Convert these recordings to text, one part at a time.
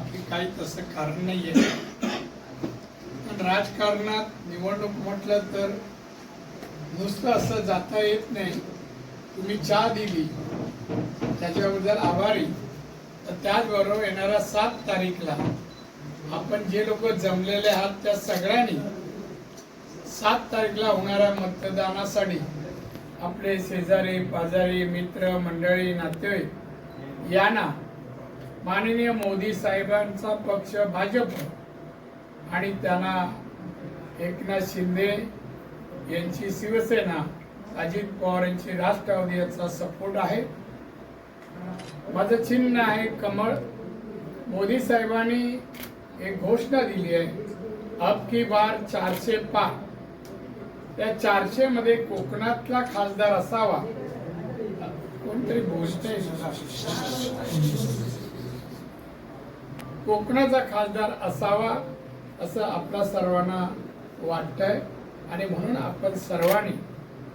आपली काही तसं कारण नाही आहे पण राजकारणात निवडणूक म्हटलं तर नुसतं असं जाता येत नाही. तुम्ही चहा दिली त्याच्याबद्दल आभारी. तर त्याचबरोबर येणाऱ्या सात तारीखला आपण जे लोक जमलेले आहात त्या सगळ्यांनी सात तारीखला होणाऱ्या मतदानासाठी आपले शेजारी पाजारी मित्र मंडळी नातेवाईक यांना माननीय मोदी साहेबांचा पक्ष भाजप आणि त्यांना एकनाथ शिंदे यांची शिवसेना अजित पवार यांची राष्ट्रवादी याचा सपोर्ट आहे. माझं चिन्ह आहे कमळ. मोदी साहेबांनी एक घोषणा दिली आहे अब की बार चारशे पार. त्या चारशे मध्ये कोकणातला खासदार असावा. कोणतरी गोष्ट कोकणाचा खासदार असावा असं आपल्या सर्वांना वाटतंय. आणि म्हणून आपण सर्वांनी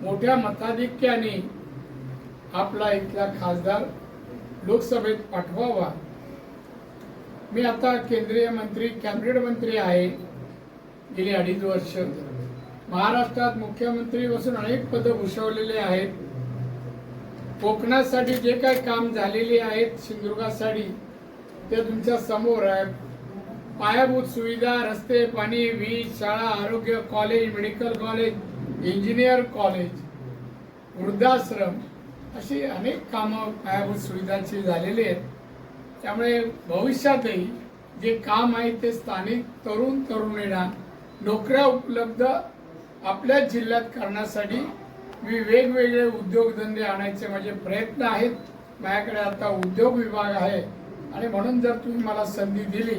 मोठ्या मताधिक्याने आपला इथला खासदार लोकसभेत पाठवावा. मी आता केंद्रीय मंत्री कॅबिनेट मंत्री आहे. गेली अडीच वर्ष. महाराष्ट्रात मुख्यमंत्री बसून अनेक पदं भूषवलेले आहेत. कोकणासाठी जे काही काम झालेले आहेत सिंधुदुर्गासाठी ते तुमच्यासमोर आहे पायाभूत सुविधा रस्ते पाणी वीज शाळा आरोग्य college medical college engineer college वृद्धाश्रम अशी अनेक कामं पायाभूत सुविधांची झालेली आहेत. त्यामुळे भविष्यातही जे काम आहे ते स्थानिक तरुण तरुणींना नोकऱ्या उपलब्ध आपल्या जिल्ह्यात करण्यासाठी मी वेगवेगळे उद्योगधंदे आणायचे माझे प्रयत्न आहेत. माझ्याकडे आता उद्योग विभाग आहे. आणि म्हणून जर तुम्ही मला संधी दिली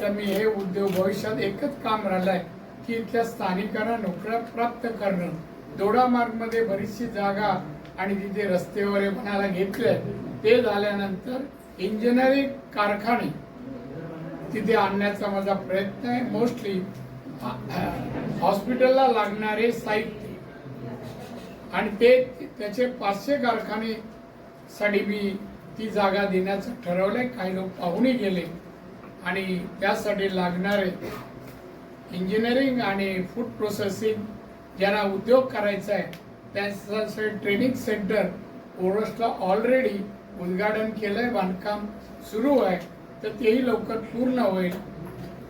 तर मी हे उद्योग भविष्यात एकच काम राहिलंय की इथल्या स्थानिकांना नोकऱ्या प्राप्त करणं. दोडामार्गमध्ये बरीचशी जागा आणि तिथे रस्ते वगैरे बनायला घेतले ते झाल्यानंतर इंजिनिअरिंग कारखाने तिथे आणण्याचा माझा प्रयत्न आहे. मोस्टली हॉस्पिटलला लागणारे साहित्य. आणि ते त्याचे पाचशे कारखाने साठी मी ती जागा देण्याचं ठरवलंय. काही लोक पाहूनही गेले. आणि त्यासाठी लागणारे इंजिनिअरिंग आणि फूड प्रोसेसिंग ज्यांना उद्योग करायचा आहे त्यासाठी ट्रेनिंग सेंटर ओरसला ऑलरेडी उद्घाटन केलं आहे बांधकाम सुरू आहे. तर तेही लवकर पूर्ण होईल.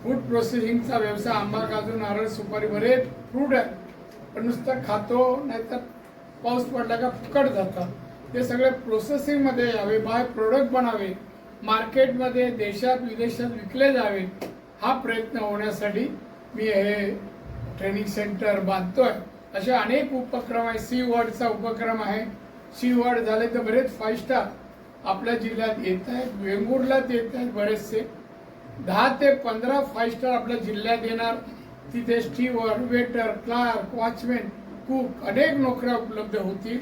फूड प्रोसेसिंगचा व्यवसाय आंबा काजू नारळ सुपारी बरेच फ्रूट आहे पण नुसतं खातो नाहीतर पाऊस पडला का फुकट जातं. ते सगळे प्रोसेसिंगमध्ये यावे बाय प्रोडक्ट बनावे मार्केटमध्ये देशात विदेशात विकले जावे हा प्रयत्न होण्यासाठी मी हे ट्रेनिंग सेंटर बांधतोय. असे अनेक उपक्रम आहे. सी वर्डचा उपक्रम आहे. सी वर्ड झाले तर बरेच फाईव्ह स्टार आपल्या जिल्ह्यात येत आहेत. वेंगुर्लात येत आहेत बरेचसे. दहा ते पंधरा फाईव्ह स्टार आपल्या जिल्ह्यात येणार. तिथे steward waiter clerk watchman cook अनेक नोकऱ्या उपलब्ध होतील.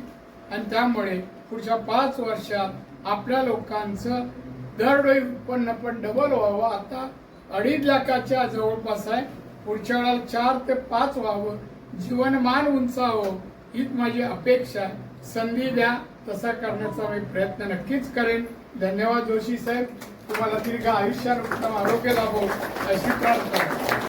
आणि त्यामुळे पुढच्या पाच वर्षात आपल्या लोकांचं दरडोई उत्पन्न पण डबल व्हावं. आता अडीच लाखाच्या जवळपास आहे. पुढच्या वेळेला चार ते पाच व्हावं. जीवनमान उंचावं हीच माझी अपेक्षा आहे. संधी द्या तसा करण्याचा मी प्रयत्न नक्कीच करेन. धन्यवाद जोशी साहेब. तुम्हाला दीर्घ आयुष्यात उत्तम आरोग्य लाभो अशी प्रार्थना